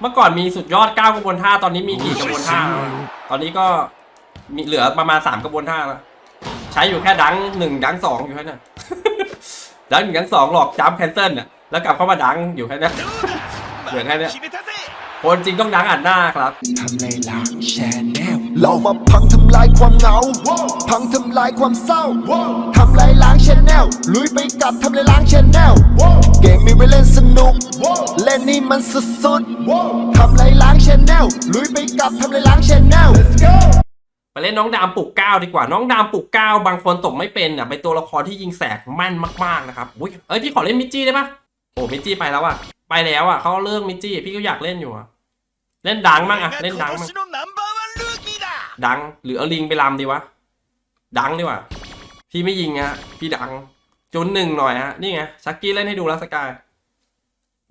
เมื่อก่อนมีสุดยอดเก้ากระบวนท่า ตอนนี้มีกี่กระบวนท่าตอนนี้ก็มีเหลือประมาณสามกระบวนท่าแล้วใช้อยู่แค่ดังหนึ่งดังสองอยู่แค่นั้น ดังหนึ่งดังสองหลอกจัมแคนเซิลน่ะแล้วกลับเข้ามาดังอยู่แค่นั้น เหลือแค่นี้คนจริงต้องดังอัดหน้าครับ ทำลายล้าแชแนลเรามาพังทำลายความเหงา พังทำลายความเศร้า ทำลายล้างแชแนลลุยไปกับทำลายล้างแชแนลเก มีไว้เล่นสนุก เล่นนี่มันสุดๆทำไรล้างชแนลลุยไปกับทำไรล้างชแนลไปเล่นน้องดามปลุกเก้าดีกว่าน้องดามปลุกเก้าบางคนตกไม่เป็นอะเป็นตัวละครที่ยิงแสกมั่นมากๆนะครับอุ้ยเอ้ยพี่ขอเล่นมิจี้ได้ปะโอ้มิจี้ไปแล้วอะไปแล้วอะเขาเลิกมิจี้พี่ก็อยากเล่นอยู่อะเล่นดังมั่งอะเล่นดังมั่งดังหรือเอาลิงไปลำดีวะดังดีกว่าพี่ไม่ยิงอะพี่ดัง จุนหนึ่งหน่อยฮะนี่ไงชักกี้เล่นให้ดูแล้วสกาย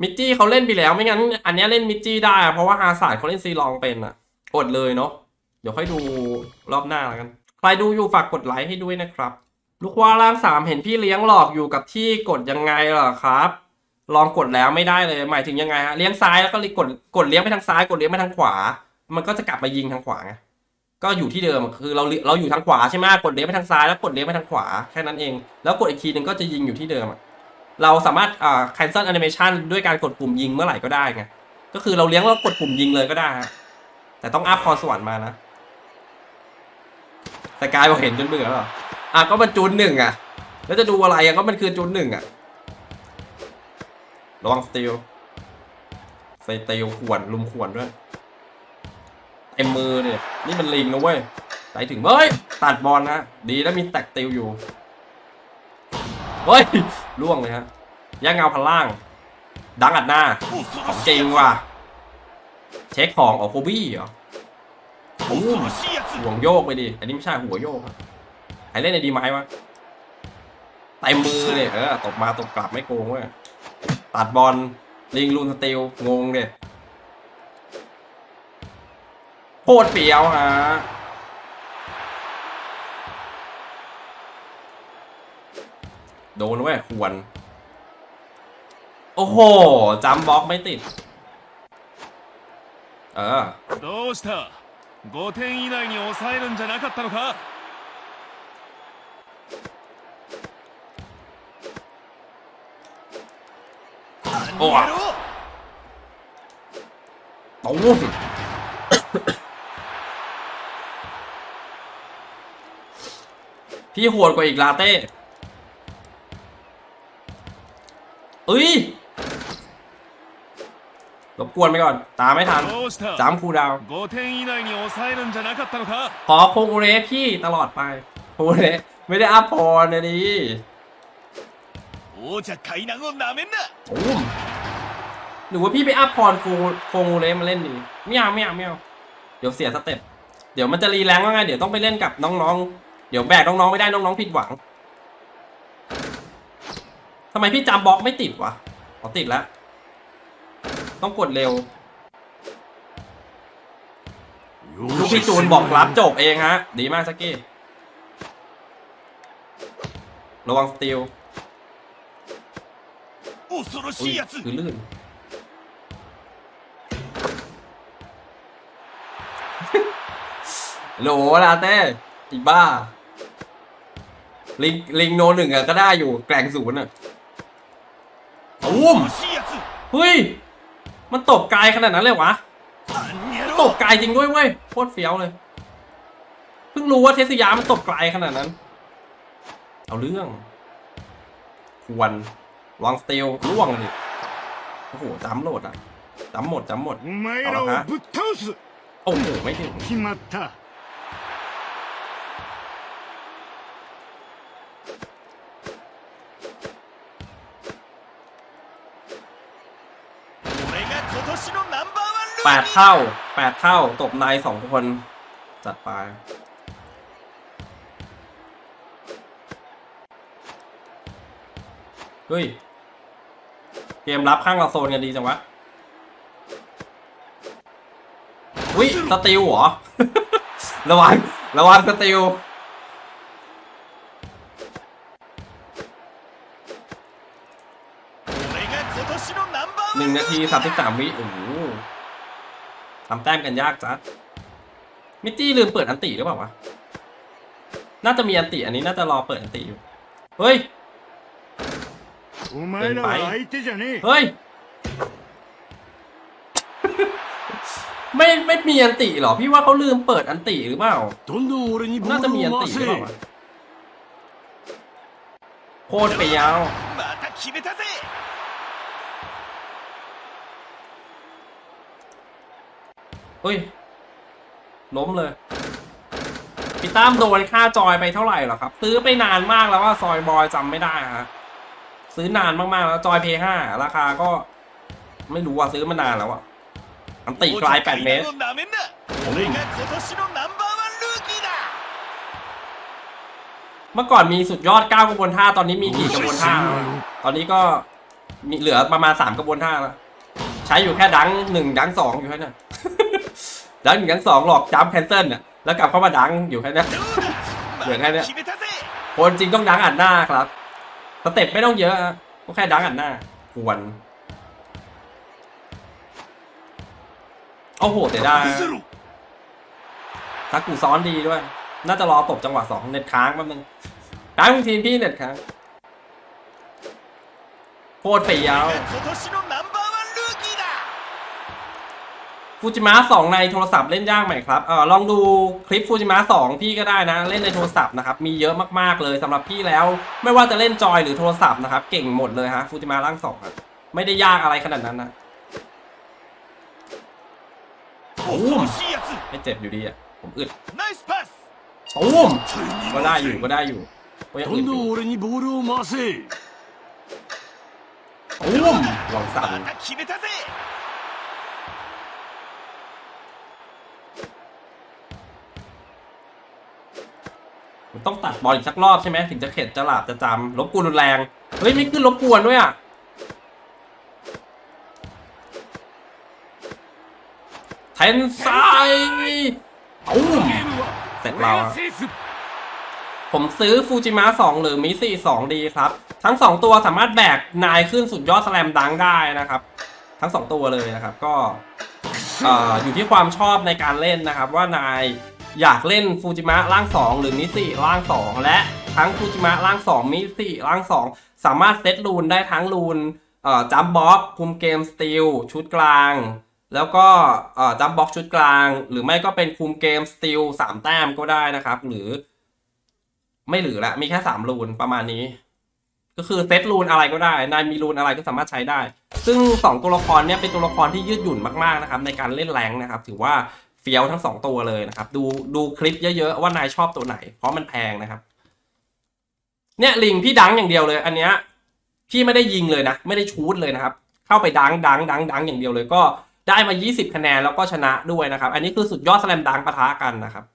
มิจจี้เขาเล่นไปแล้ว ไม่งั้น อันนี้เล่นมิจจี้ได้ เพราะว่าฮาศาสเขาเล่นซีลองเป็นอะอดเลยเนาะเดี๋ยวค่อยดูรอบหน้าแล้วกัน ใครดูอยู่ฝากกดไลค์ให้ด้วยนะครับ ลูกว่าล่างสามเห็นพี่เลี้ยงหลอกอยู่กับที่กดยังไงเหรอครับ ลองกดแล้วไม่ได้เลยหมายถึงยังไงฮะเลี้ยงซ้ายแล้วก็กดกดเลี้ยงไปทางซ้ายกดเลี้ยงไปทางขวา มันก็จะกลับมายิงทางขวาไง ก็อยู่ที่เดิมคือเราเราอยู่ทางขวาใช่ไหมกดเลี้ยไปทางซ้ายแล้วกดเลี้ยไปทางขวาแค่นั้นเอง แล้วกดอีกทีหนึ่งก็จะยิงอยู่ที่เดิมเราสามารถอ่า cancel animation ด้วยการกดปุ่มยิงเมื่อไหร่ก็ได้ไงก็คือเราเลี้ยงแล้วกดปุ่มยิงเลยก็ได้ฮะแต่ต้องอัพพรสวรรค์มานะแต่กายบอกเห็นจนเบื่อแล้วเหรออะก็มันจูนหนึ่งอะ แล้วจะดูอะไรอะก็มันคือจูนหนึ่งอะระวังสติลสติลขวนลุมขวนด้วย เต็มมือเนี่ยนี่มันลิงนะเว้ยใส่ถึงเฮ้ยตัดบอลนะดีแล้วมีแตกติวอยู่เฮ้ยล่วงเลยฮะย่างเงาพันล่าง ดังอัดหน้าของจริงว่ะเช็คของออกโคบี้เหรอโอ้ห่วงโยกไปดิอันนี้ไม่ใช่หัวโยกใครเล่นในดีไหมวะเต็มมือเลยเออตกมาตกกลับไม่โกงเว้ยตัดบอลลิงลูนสเตลงงเลย คตรเปรียวฮะ โดนเว้ยควร โอ้โหจัมบล็อกไม่ติด เออ どうした5点以内に抑えるんじゃなかったのかおいやろ พี่โหดกว่าอีกลาเต้เฮ้ยรบกวนไปก่อน ตามไม่ทันจามคูดาวขอโคงเรพี่ตลอดไปโคงเรไม่ได้อัพพอร์ดิโอ้จะไขนังอนดาเมนนะหรือว่าพี่ไปอัพพอรโคโคงเรมาเล่นดีไม่เอาไม่เอาไม่เอาเดี๋ยวเสียสเต็ปเดี๋ยวมันจะรีแรงว่าไงเดี๋ยวต้องไปเล่นกับน้องๆ เดี๋ยวแบกน้องๆไม่ได้น้องๆผิดหวังทำไมพี่จำบล็อกไม่ติดวะอ๋อติดแล้ว ต้องกดเร็วลูกพี่จูนบอกรับจบเองฮะ ดีมากสกกี้ ระวังสติลคือลื่น โหลลาเต้อีบ้า ลิงลิงโนหนึ่งอะก็ได้อยู่แกลงศูนย์อะอุ้มเฮ้ย มันตบกายขนาดนั้นเลยวะ ตบกายจริงด้วยเว้ยโคตรเฟี้ยวเลย เพิ่งรู้ว่าเทสยามันตบกายขนาดนั้น เอาเรื่อง ควรวางสเตลล่วงเลยโอ้โหจำโหลดอะจำหมดจำหมดเอาละฮะโอ้โหไม่ถึง แปดเท่าแปดเท่า ตบนายสองคน จัดไปเฮ้ย เกมรับข้างเราโซนกันดีจังวะอุ้ยสติลเหรอ ระวัง ระวังสติล หนึ่งนาทีสามสิบสามวิโอ้โหทำแต้มกันยากจัดมิตตี้ลืมเปิดอันตีหรือเปล่าวะ น่าจะมีอันตีอันนี้น่าจะรอเปิดอันตีอยู่ เฮ้ยเดินไปเฮ้ย ไม่ไม่มีอันติหรอ พี่ว่าเขาลืมเปิดอันติหรือเปล่า น่าจะมีอันติหรือเปล่าโคตรไปยาว อุ้ย ล้มเลยพี่ตั้มโดนค่าจอยไปเท่าไหร่หรอครับ ซื้อไปนานมากแล้วว่าซอยบอยจำไม่ได้ฮะซื้อนานมากๆแล้วจอยเพย์ห้าราคาก็ ไม่รู้ว่าซื้อมานานแล้วอะอันตีกลายแปดเมตรเมื่อก่อนมีสุดยอดเก้ากระบวนท่าตอนนี้มีกี่กระบวนท่า ตอนนี้ก็มีเหลือประมาณสามกระบวนท่าแล้วใช้อยู่แค่ดังหนึ่งดังสองอยู่แค่นั้น ดันหนึ่งทั้งสองหลอกจัมแคนเซิลน่ะแล้วกลับเข้ามาดังอยู่แค่นี้เหลือแค่นี้คนจริงต้องดังอัดหน้าครับสเต็ปไม่ต้องเยอะก็แค่ดังอัดหน้าควรโอ้โหแต่ได้ทักกูซ้อนดีด้วย น่าจะรอตบจังหวะสองเน็ตค้างแป๊บนึงได้บางทีพี่เน็ตค้างโคตรเปียว ฟูจิมะสองในโทรศัพท์เล่นยากไหมครับเออลองดูคลิปฟูจิมะสองพี่ก็ได้นะ เล่นในโทรศัพท์นะครับ มีเยอะมากๆเลยสำหรับพี่แล้ว ไม่ว่าจะเล่นจอยหรือโทรศัพท์นะครับ เก่งหมดเลยฮะฟูจิมะร่างสองไม่ได้ยากอะไรขนาดนั้นนะตูมไม่เจ็บอยู่ดีอะผมอึดตูมก็ได้อยู่ก็ได้อยู่ก็ยังอึดอยู่ตูมลองสั่น มันต้องตัดบอลอีกสักรอบใช่ไหมถึงจะเข็ดจะหลาบจะจำลบกูรุนแรงเฮ้ยไม่ขึ้นลบกวนด้วยอะเทนไซอู้มเสร็จแล้วผมซื้อฟูจิมะ2 หรือมิซี่2ดีครับ ทั้ง 2 ตัวสามารถแบกนายขึ้นสุดยอดสแลมดังได้นะครับ ทั้ง 2 ตัวเลยนะครับก็อยู่ที่ความชอบในการเล่นนะครับว่านาย อยากเล่นฟูจิมะร่าง 2 หรือมิสี่ร่าง 2 และทั้งฟูจิมะร่าง 2 มิสี่ร่าง 2 สามารถเซตรูนได้ทั้งรูนจัมบ็อกคุมเกมสตีลชุดกลาง แล้วก็จัมบ็อกชุดกลาง หรือไม่ก็เป็นคุมเกมสตีลสามแต้มก็ได้นะครับ หรือ ไม่หลือละมีแค่สามรูนประมาณนี้ ก็คือเซตรูนอะไรก็ได้ นายมีรูนอะไรก็สามารถใช้ได้ ซึ่งสองตัวละครเนี่ยเป็นตัวละครที่ยืดหยุ่นมากๆนะครับ ในการเล่นแรงนะครับ ถือว่า เฟี้ยวทั้งสองตัวเลยนะครับ ดูดูคลิปเยอะๆว่านายชอบตัวไหน เพราะมันแพงนะครับ เนี่ยลิงพี่ดังอย่างเดียวเลย อันเนี้ยพี่ไม่ได้ยิงเลยนะ ไม่ได้ชูดเลยนะครับ เข้าไปดังดังดังดังอย่างเดียวเลยก็ได้มา 20 คะแนนแล้วก็ชนะด้วยนะครับ อันนี้คือสุดยอดสแลมดังปะทะกันนะครับ